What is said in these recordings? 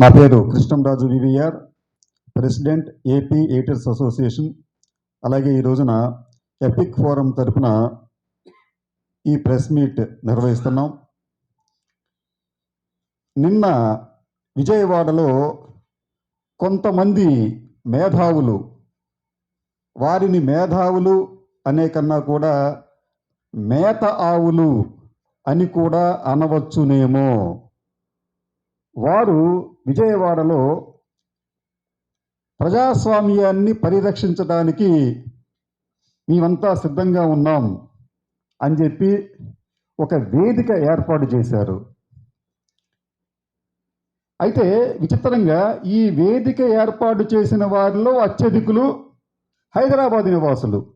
నా పేరు Krishnamraju VVR president AP ఎయిటర్స్ association. అలాగే ఈ రోజున ఎపిక్ ఫోరం తరపున ఈ ప్రెస్ మీట్ నిర్వహిస్తున్నాం. నిన్న విజయవాడలో కొంతమంది మేధావులు వారిని మేధావులు అనే కన్నా కూడా మేత ఆవులు అని కూడా అనవచ్చునేమో. వారు విజయవాడలో ప్రజాస్వామ్యాన్ని పరిరక్షించడానికి మేమంతా సిద్ధంగా ఉన్నాం అని చెప్పి ఒక వేదిక ఏర్పాటు చేశారు. అయితే విచిత్రంగా ఈ వేదిక ఏర్పాటు చేసిన వారిలో అత్యధికులు హైదరాబాద్ నివాసులు.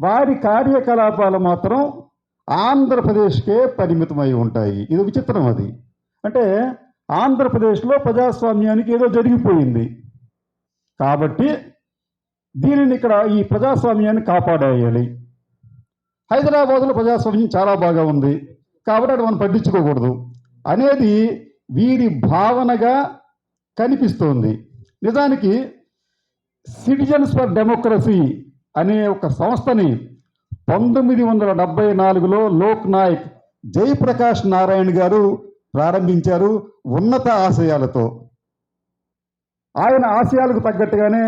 వారి కార్యకలాపాలు మాత్రం ఆంధ్రప్రదేశ్కే పరిమితమై ఉంటాయి. ఇది విచిత్రం అది. అంటే ఆంధ్రప్రదేశ్లో ప్రజాస్వామ్యానికి ఏదో జరిగిపోయింది. కాబట్టి దీనిని ఇక్కడ ఈ ప్రజాస్వామ్యాన్ని కాపాడేయాలి. హైదరాబాద్లో ప్రజాస్వామ్యం చాలా బాగా ఉంది. కాబట్టి అది మనం పట్టించుకోకూడదు. అనేది వీరి భావనగా కనిపిస్తోంది. నిజానికి సిటిజన్స్ ఫర్ డెమోక్రసీ అనే ఒక సంస్థని పంతొమ్మిది వందల డెబ్బై నాలుగులో లోక్ నాయక్ జయప్రకాష్ నారాయణ గారు ప్రారంభించారు ఉన్నత ఆశయాలతో. ఆయన ఆశయాలకు తగ్గట్టుగానే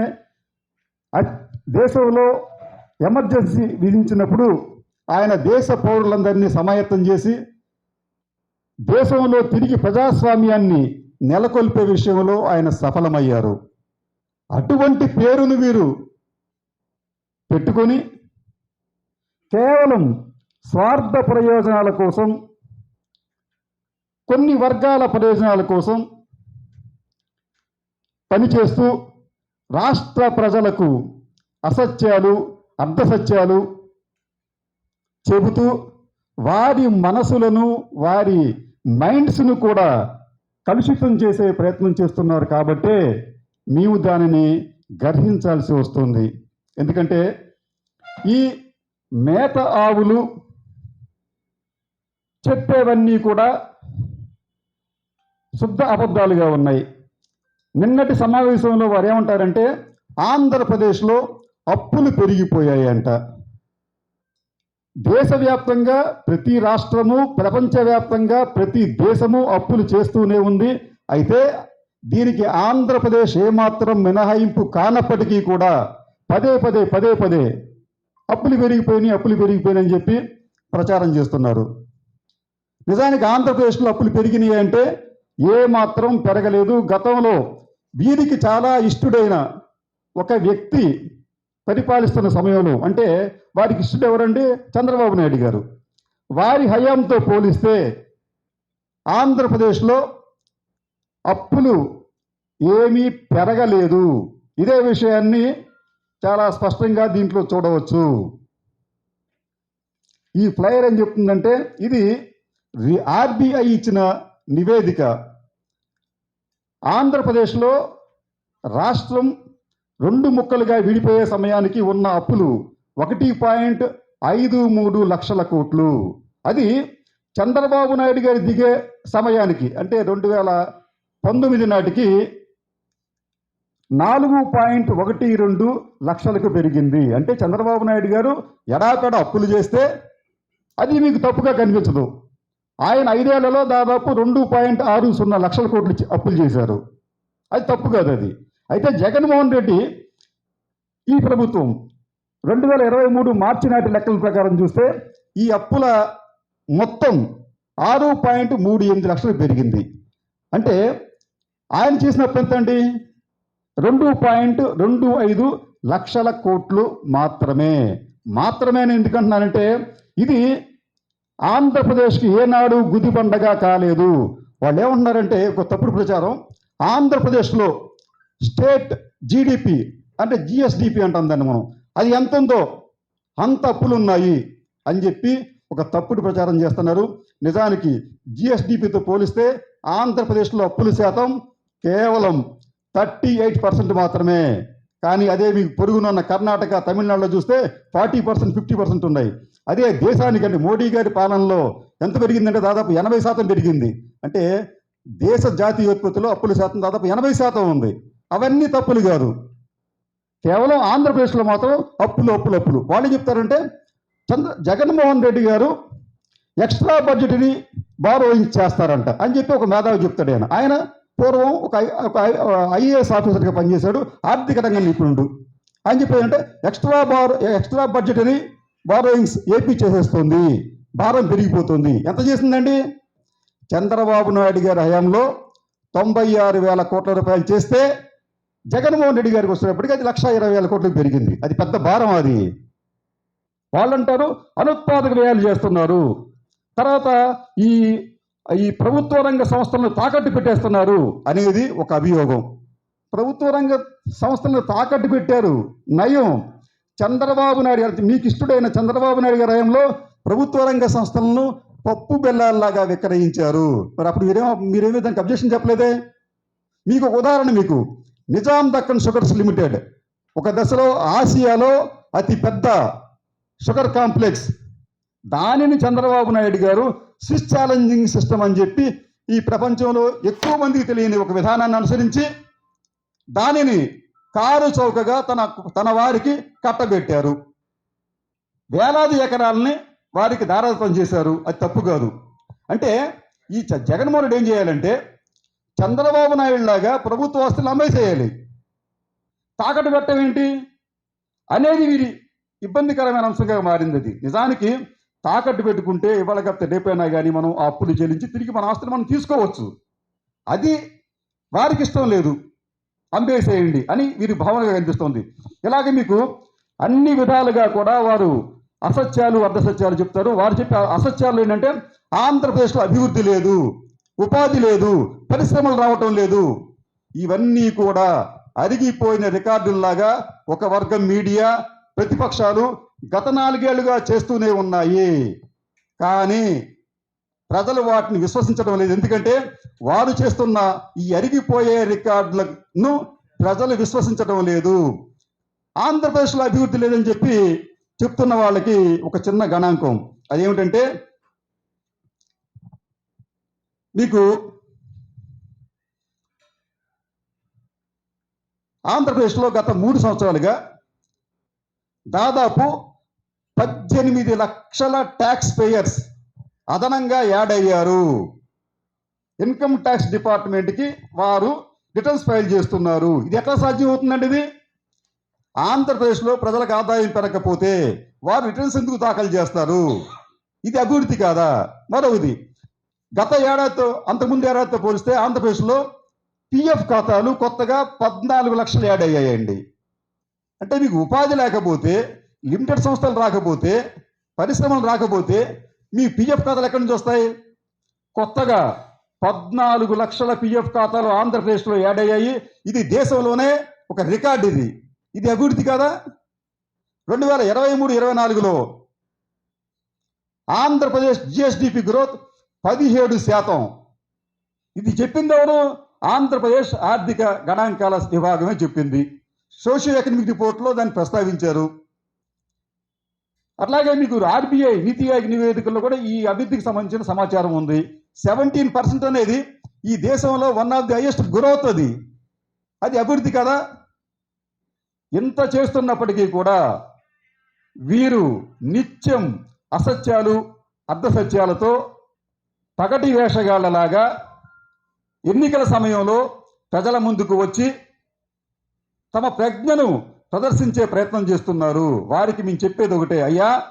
దేశంలో ఎమర్జెన్సీ విధించినప్పుడు ఆయన దేశ పౌరులందరినీ సమాయత్తం చేసి దేశంలో తిరిగి ప్రజాస్వామ్యాన్ని నెలకొల్పే విషయంలో ఆయన సఫలమయ్యారు. అటువంటి పేరును వీరు పెట్టుకొని కేవలం స్వార్థ ప్రయోజనాల కోసం కొన్ని వర్గాల ప్రయోజనాల కోసం పనిచేస్తూ రాష్ట్ర ప్రజలకు అసత్యాలు అర్ధసత్యాలు చెబుతూ వారి మనసులను వారి మైండ్స్ను కూడా కలుషితం చేసే ప్రయత్నం చేస్తున్నారు కాబట్టే మేము దానిని గర్హించాల్సి వస్తుంది. ఎందుకంటే ఈ మేత ఆవులు చెప్పేవన్నీ కూడా శుద్ధ అబద్ధాలుగా ఉన్నాయి. నిన్నటి సమావేశంలో వారు ఏమంటారంటే ఆంధ్రప్రదేశ్లో అప్పులు పెరిగిపోయాయి అంట దేశవ్యాప్తంగా ప్రతి రాష్ట్రము ప్రపంచవ్యాప్తంగా ప్రతి దేశము అప్పులు చేస్తూనే ఉంది. అయితే దీనికి ఆంధ్రప్రదేశ్ ఏమాత్రం మినహాయింపు కానప్పటికీ కూడా పదే పదే పదే పదే అప్పులు పెరిగిపోయినాయి అప్పులు పెరిగిపోయినాయని చెప్పి ప్రచారం చేస్తున్నారు. నిజానికి ఆంధ్రప్రదేశ్లో అప్పులు పెరిగినాయి అంటే ఏ మాత్రం పెరగలేదు. గతంలో వీరికి చాలా ఇష్టడైన ఒక వ్యక్తి పరిపాలిస్తున్న సమయంలో అంటే వారికి ఇష్టడు ఎవరండి చంద్రబాబు నాయుడు గారు. వారి హయాంతో పోలిస్తే ఆంధ్రప్రదేశ్లో అప్పులు ఏమీ పెరగలేదు. ఇదే విషయాన్ని చాలా స్పష్టంగా దీంట్లో చూడవచ్చు. ఈ ఫ్లైయర్ ఏం చెప్తుందంటే ఇది ఆర్బీఐ ఇచ్చిన నివేదిక. ఆంధ్రప్రదేశ్లో రాష్ట్రం రెండు ముక్కలుగా విడిపోయే సమయానికి ఉన్న అప్పులు ఒకటి పాయింట్ ఐదు మూడు లక్షల కోట్లు. అది చంద్రబాబు నాయుడు గారి దిగే సమయానికి అంటే రెండు వేల పంతొమ్మిది నాటికి నాలుగు పాయింట్ ఒకటి రెండు లక్షలకు పెరిగింది. అంటే చంద్రబాబు నాయుడు గారు ఎడాకడ అప్పులు చేస్తే అది మీకు తప్పుగా కనిపించదు. ఆయన ఐదేళ్ళలో దాదాపు రెండు పాయింట్ ఆరు సున్నా లక్షల కోట్లు అప్పులు చేశారు. అది తప్పు కాదు అది. అయితే జగన్మోహన్ రెడ్డి ఈ ప్రభుత్వం రెండు వేల ఇరవై మూడు మార్చి నాటి లెక్కల ప్రకారం చూస్తే ఈ అప్పుల మొత్తం ఆరు పాయింట్ మూడు ఎనిమిది లక్షలు పెరిగింది. అంటే ఆయన చేసిన అప్పు ఎంత అండి రెండు పాయింట్ రెండు ఐదు లక్షల కోట్లు మాత్రమే. మాత్రమే నేను ఎందుకంటున్నానంటే ఇది ఆంధ్రప్రదేశ్కి ఏనాడు గుది పండగ కాలేదు. వాళ్ళు ఏమంటున్నారంటే ఒక తప్పుడు ప్రచారం ఆంధ్రప్రదేశ్లో స్టేట్ జీడిపి అంటే జిఎస్డిపి అంటాం దాన్ని మనం. అది ఎంత ఉందో అంత అప్పులు ఉన్నాయి అని చెప్పి ఒక తప్పుడు ప్రచారం చేస్తున్నారు. నిజానికి జిఎస్డిపితో పోలిస్తే ఆంధ్రప్రదేశ్లో అప్పుల శాతం కేవలం థర్టీ ఎయిట్ పర్సెంట్ మాత్రమే. కానీ అదే మీకు పొరుగునున్న కర్ణాటక తమిళనాడులో చూస్తే ఫార్టీ పర్సెంట్ ఫిఫ్టీ పర్సెంట్ ఉన్నాయి. అదే దేశానికంటే మోడీ గారి పాలనలో ఎంత పెరిగిందంటే దాదాపు ఎనభై శాతం పెరిగింది. అంటే దేశ జాతీయ ఉత్పత్తిలో అప్పుల శాతం దాదాపు ఎనభై శాతం ఉంది. అవన్నీ తప్పులు కాదు. కేవలం ఆంధ్రప్రదేశ్లో మాత్రం అప్పులు అప్పులు అప్పులు. వాళ్ళు చెప్తారంటే చంద్ర జగన్మోహన్ రెడ్డి గారు ఎక్స్ట్రా బడ్జెట్ని బారోయింగ్ చేస్తారంట అని చెప్పి ఒక మేధావి చెప్తాడు ఆయన. ఆయన పూర్వం ఒక ఒక ఐఏఎస్ ఆఫీసర్గా పనిచేశాడు. ఆర్థిక రంగ నిపుణుడు ఆయన చెప్పేదంటే ఎక్స్ట్రా బార్ ఎక్స్ట్రా బడ్జెట్ని బారోయింగ్స్ ఏపీ చేసేస్తుంది భారం పెరిగిపోతుంది. ఎంత చేసిందండి? చంద్రబాబు నాయుడు గారి హయాంలో తొంభై ఆరు వేల కోట్ల రూపాయలు చేస్తే జగన్మోహన్ రెడ్డి గారికి వచ్చినప్పటికీ అది లక్ష ఇరవై వేల కోట్లకు పెరిగింది. అది పెద్ద భారం అది. వాళ్ళంటారు అనుత్పాదక వ్యయాలు చేస్తున్నారు. తర్వాత ఈ ఈ ప్రభుత్వ రంగ సంస్థలను తాకట్టు పెట్టేస్తున్నారు అనేది ఒక అభియోగం. ప్రభుత్వ రంగ సంస్థలను తాకట్టు పెట్టారు. నయం. చంద్రబాబు నాయుడు గారు మీకు ఇష్టడైన చంద్రబాబు నాయుడు గారి హయాంలో ప్రభుత్వ రంగ సంస్థలను పప్పు బెల్లాల్లాగా విక్రయించారు. మరి అప్పుడు మీరేమో మీరేమీ దానికి అబ్జెక్షన్ చెప్పలేదే? మీకు ఒక ఉదాహరణ మీకు. Nizam Deccan sugars limited. ఒక దశలో ఆసియాలో అతి పెద్ద షుగర్ కాంప్లెక్స్. దానిని చంద్రబాబు నాయుడు గారు స్విస్ ఛాలెంజింగ్ సిస్టమ్ అని చెప్పి ఈ ప్రపంచంలో ఎక్కువ మందికి తెలియని ఒక విధానాన్ని అనుసరించి దానిని కారు చౌకగా తన తన వారికి కట్టబెట్టారు. వేలాది ఎకరాలని వారికి దారాదత్తం చేశారు. అది తప్పు కాదు. అంటే ఈ చ- జగన్మోహన్ రెడ్డి ఏం చేయాలంటే చంద్రబాబు నాయుడు లాగా ప్రభుత్వ ఆస్తులు అమ్మేసేయాలి. తాకట్టు పెట్టడం ఏంటి? అనేది వీరి ఇబ్బందికరమైన అంశంగా మారింది అది. నిజానికి తాకట్టు పెట్టుకుంటే ఇవాళ కప్తే రేపైనా కానీ మనం ఆ అప్పులు చెల్లించి తిరిగి మన ఆస్తులు మనం తీసుకోవచ్చు. అది వారికి ఇష్టం లేదు. అంపేసేయండి అని వీరి భావనగా కనిపిస్తోంది. ఇలాగే మీకు అన్ని విధాలుగా కూడా వారు అసత్యాలు అర్ధసత్యాలు చెప్తారు. వారు చెప్పే అసత్యాలు ఏంటంటే ఆంధ్రప్రదేశ్లో అభివృద్ధి లేదు ఉపాధి లేదు పరిశ్రమలు రావటం లేదు. ఇవన్నీ కూడా అరిగిపోయిన రికార్డుల్లాగా ఒక వర్గం మీడియా ప్రతిపక్షాలు గత నాలుగేళ్ళుగా చేస్తూనే ఉన్నాయి. కానీ ప్రజలు వాటిని విశ్వసించడం లేదు. ఎందుకంటే వారు చేస్తున్న ఈ అరిగిపోయే రికార్డులను ప్రజలు విశ్వసించడం లేదు. ఆంధ్రప్రదేశ్లో అభివృద్ధి లేదని చెప్పి చెప్తున్న వాళ్ళకి ఒక చిన్న గణాంకం. అదేమిటంటే మీకు ఆంధ్రప్రదేశ్లో గత మూడు సంవత్సరాలుగా దాదాపు పద్దెనిమిది లక్షల ట్యాక్స్ పేయర్స్ అదనంగా యాడ్ అయ్యారు. ఇన్కమ్ ట్యాక్స్ డిపార్ట్మెంట్కి వారు రిటర్న్స్ ఫైల్ చేస్తున్నారు. ఇది ఎట్లా సాధ్యం అవుతుందండి ఇది? ఆంధ్రప్రదేశ్లో ప్రజలకు ఆదాయం పెరగకపోతే వారు రిటర్న్స్ ఎందుకు దాఖలు చేస్తారు? ఇది అభివృద్ధి కాదా? మరొకది గత ఏడాదితో అంతకుముందు ఏడాదితో పోలిస్తే ఆంధ్రప్రదేశ్లో పిఎఫ్ ఖాతాలు కొత్తగా పద్నాలుగు లక్షలు యాడ్ అయ్యాయండి. అంటే మీకు ఉపాధి లేకపోతే లిమిటెడ్ సంస్థలు రాకపోతే పరిశ్రమలు రాకపోతే మీ పిఎఫ్ ఖాతాలు ఎక్కడి నుంచి వస్తాయి? కొత్తగా పద్నాలుగు లక్షల పిఎఫ్ ఖాతాలు ఆంధ్రప్రదేశ్లో యాడ్ అయ్యాయి. ఇది దేశంలోనే ఒక రికార్డు ఇది. ఇది అభివృద్ధి కాదా? రెండు వేల ఇరవై మూడు ఇరవై నాలుగులో ఆంధ్రప్రదేశ్ జిఎస్డిపి గ్రోత్ పదిహేడు శాతం. ఇది చెప్పింది ఎవరు? ఆంధ్రప్రదేశ్ ఆర్థిక గణాంకాల విభాగమే చెప్పింది. సోషియో ఎకనమిక్ రిపోర్ట్లో దాన్ని ప్రస్తావించారు. అట్లాగే మీకు ఆర్బీఐ నీతి ఆయోగ్ నివేదికల్లో కూడా ఈ అభివృద్ధికి సంబంధించిన సమాచారం ఉంది. సెవెంటీన్ పర్సెంట్ అనేది ఈ దేశంలో one of the highest growth అది. అది అభివృద్ధి కదా? ఇంత చేస్తున్నప్పటికీ కూడా వీరు నిత్యం అసత్యాలు అర్ధసత్యాలతో పగటి వేషగాళ్ళలాగా ఎన్నికల సమయంలో ప్రజల ముందుకు వచ్చి తమ ప్రజ్ఞను ప్రదర్శించే ప్రయత్నం చేస్తున్నారు. వారికి మేము చెప్పేది ఒకటే అయ్యా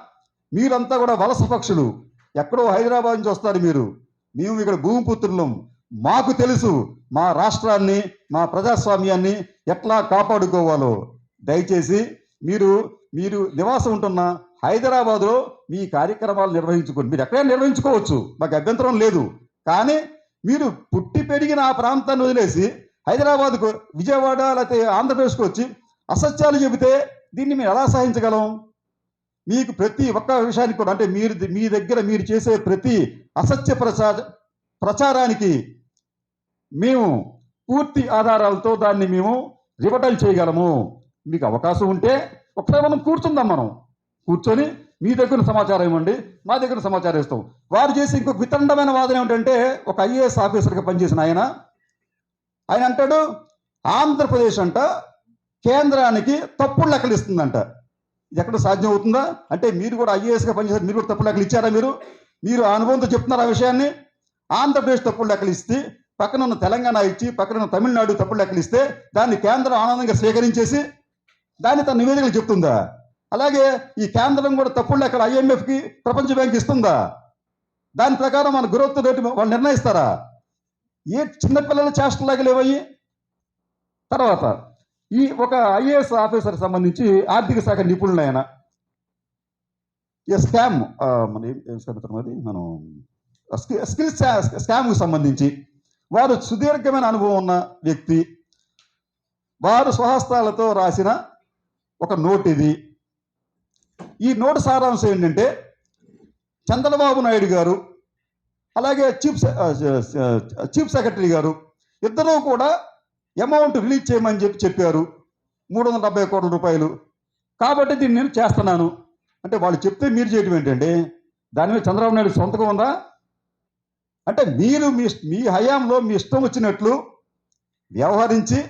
మీరంతా కూడా వలస పక్షులు. ఎక్కడో హైదరాబాద్ నుంచి వస్తారు మీరు. మేము ఇక్కడ భూమిపుత్రులం. మాకు తెలుసు మా రాష్ట్రాన్ని మా ప్రజాస్వామ్యాన్ని ఎట్లా కాపాడుకోవాలో. దయచేసి మీరు మీరు నివాసం ఉంటున్న హైదరాబాద్లో మీ కార్యక్రమాలు నిర్వహించుకోండి. మీరు ఎక్కడైనా నిర్వహించుకోవచ్చు మాకు అభ్యంతరం లేదు. కానీ మీరు పుట్టి పెరిగిన ఆ ప్రాంతాన్ని వదిలేసి హైదరాబాద్కు విజయవాడ లేకపోతే ఆంధ్రప్రదేశ్కు వచ్చి అసత్యాలు చెబితే దీన్ని మేము ఎలా సహించగలం? మీకు ప్రతి ఒక్క విషయానికి కూడా అంటే మీరు మీ దగ్గర మీరు చేసే ప్రతి అసత్య ప్రచార ప్రచారానికి మేము పూర్తి ఆధారాలతో దాన్ని మేము రిబటల్ చేయగలము. మీకు అవకాశం ఉంటే ఒకసారి మనం కూర్చుందాం మనం. కూర్చొని మీ దగ్గర సమాచారం ఇవ్వండి మా దగ్గర సమాచారం ఇస్తాం. వారు చేసి ఇంకొక వితండమైన వాదన ఏమిటంటే ఒక ఐఏఎస్ ఆఫీసర్గా పనిచేసిన ఆయన. ఆయన అంటాడు ఆంధ్రప్రదేశ్ అంట కేంద్రానికి తప్పుడు లెక్కలు ఇస్తుందంట. ఎక్కడ సాధ్యం అవుతుందా? అంటే మీరు కూడా ఐఏఎస్గా పనిచేశారు మీరు కూడా తప్పుడు లెక్కలు ఇచ్చారా మీరు? మీరు ఆ అనుభవంతో చెప్తున్నారు ఆ విషయాన్ని? ఆంధ్రప్రదేశ్ తప్పుడు లెక్కలు ఇస్తే పక్కన ఉన్న తెలంగాణ ఇచ్చి పక్కన ఉన్న తమిళనాడు తప్పుడు లెక్కలు ఇస్తే దాన్ని కేంద్రం ఆనందంగా స్వీకరించేసి దాన్ని తన నివేదికలు చెప్తుందా? అలాగే ఈ కేంద్రం కూడా తప్పుడు లెక్కలు ఐఎంఎఫ్కి ప్రపంచ బ్యాంక్ ఇస్తుందా? దాని ప్రకారం మన గ్రోత్ రేటు వాళ్ళు నిర్ణయిస్తారా? ఏ చిన్నపిల్లల చేష్టలాగా లేవయ్యి? తర్వాత ఈ ఒక ఐఏఎస్ ఆఫీసర్ సంబంధించి ఆర్థిక శాఖ నిపుణులు ఆయన. స్కామ్ మన ఏం స్కామ్ అది మనం స్కి- స్కిల్ స్కామ్కి సంబంధించి వారు సుదీర్ఘమైన అనుభవం ఉన్న వ్యక్తి. వారు స్వహస్తాలతో రాసిన ఒక నోట్ ఇది ఈ నోటు సారాంశం ఏంటంటే చంద్రబాబు నాయుడు గారు అలాగే చీఫ్ చీఫ్ సెక్రటరీ గారు ఇద్దరూ కూడా అమౌంట్ రిలీజ్ చేయమని చెప్పి చెప్పారు. మూడు వందల డెబ్బై కోట్ల రూపాయలు. కాబట్టి దీన్ని నేను చేస్తున్నాను. అంటే వాళ్ళు చెప్తే మీరు చేయటం ఏంటండి? దాని మీద చంద్రబాబు నాయుడు సొంతకం ఉందా? అంటే మీరు మీ మీ హయాంలో మీ ఇష్టం వచ్చినట్లు వ్యవహరించి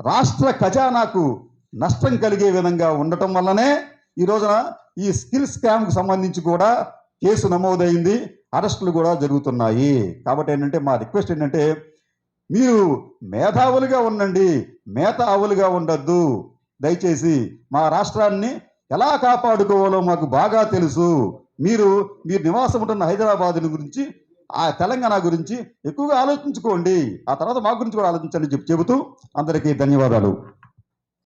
రాష్ట్ర ఖజానాకు నష్టం కలిగే విధంగా ఉండటం వల్లనే ఈ రోజున ఈ స్కిల్ స్కామ్కు సంబంధించి కూడా కేసు నమోదైంది. అరెస్టులు కూడా జరుగుతున్నాయి. కాబట్టి ఏంటంటే మా రిక్వెస్ట్ ఏంటంటే మీరు మేధావులుగా ఉండండి మేధావులుగా ఉండద్దు. దయచేసి మా రాష్ట్రాన్ని ఎలా కాపాడుకోవాలో మాకు బాగా తెలుసు. మీరు మీరు నివాసం ఉంటున్న హైదరాబాద్ గురించి ఆ తెలంగాణ గురించి ఎక్కువగా ఆలోచించుకోండి. ఆ తర్వాత మా గురించి కూడా ఆలోచించండి చెప్పి చెబుతూ అందరికీ ధన్యవాదాలు.